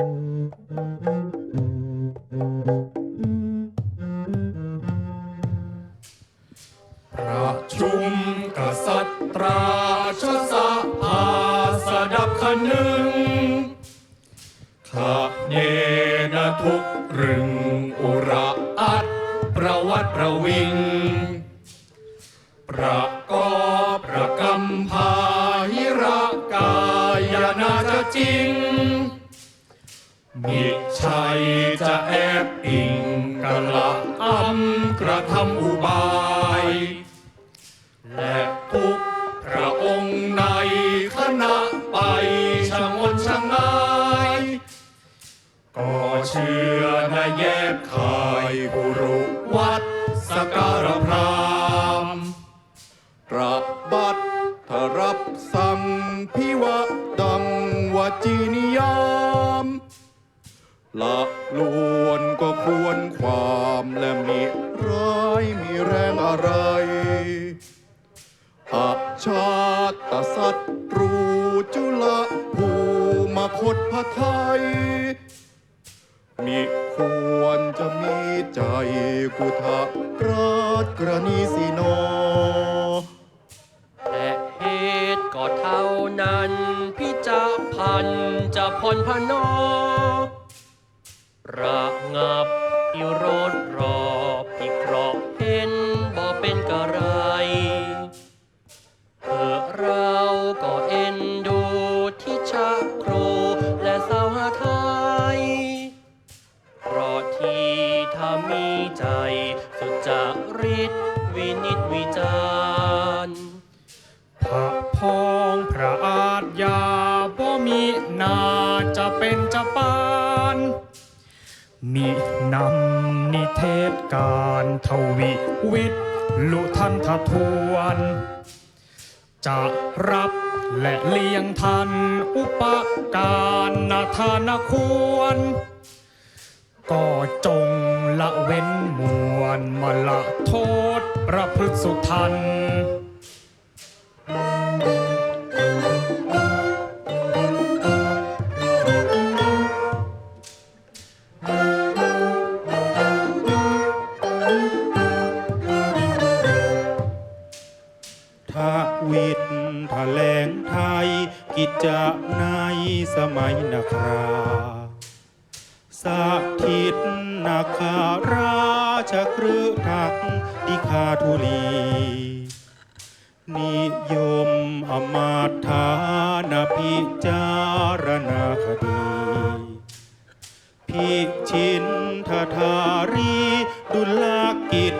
ประชุกษัตว์ราชสภาสดับคนึงขะเนนทุกรึงอุระอัดประวัติประวิง ประกอบประกรพาหิระกายนาจะจริง มิใช่จะแอบอิงกะละอำกระทำอุบาย และทุกพระองค์ในคณะไปชะงนชะงาย ก็เชื่อในแยบคายกุ ควรความและมีร้ายมีแรงอะไรอาชาตศัตรูจุลภูมาคตพระไทยมิควรจะมีใจกุทะกราดกระนีสินอและเหตุก็เท่านั้นพิจพันจะพลพนอระงับ อิโร นำนิเทศการทวิวิทย์ลุทันททวน จะรับและเลี้ยงทันอุปการนาทานควร ก็จงละเว้นมวลมาละโทษประพฤติสุทัน วิตแถลงไทย กิจจะในสมัยนาคราสาธิตนาคาราชครืทักดิคาทุลี นิยมอมาตฐานพิจารณาคดี พิชินทธารี ดุลกิจ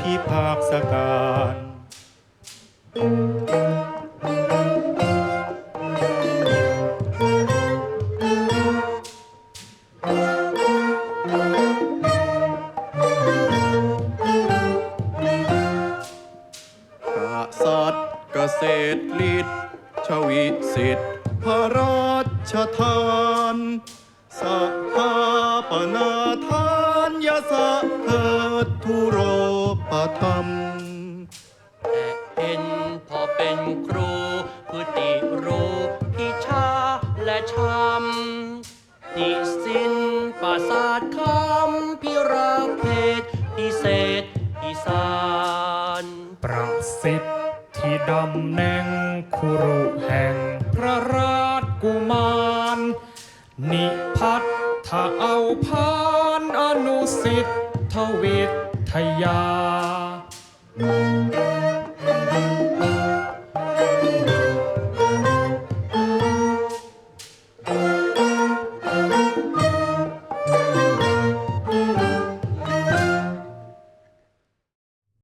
พิภาคสการ กษัตริย์เกษตรฤทธิ์ชวิสิทธิ์พระราชทานสหาปนาทานยาสะเถิดทุโรปธรรม ครูพฤติรู้พิชาและชำนิสินปราศาสตร์คำพิราเพศพิเศษพิสารประสิทธิดำแหน่งครุแห่งพระราชกุมาร นิพัฒถาเอาพานอนุสิทธวิทยา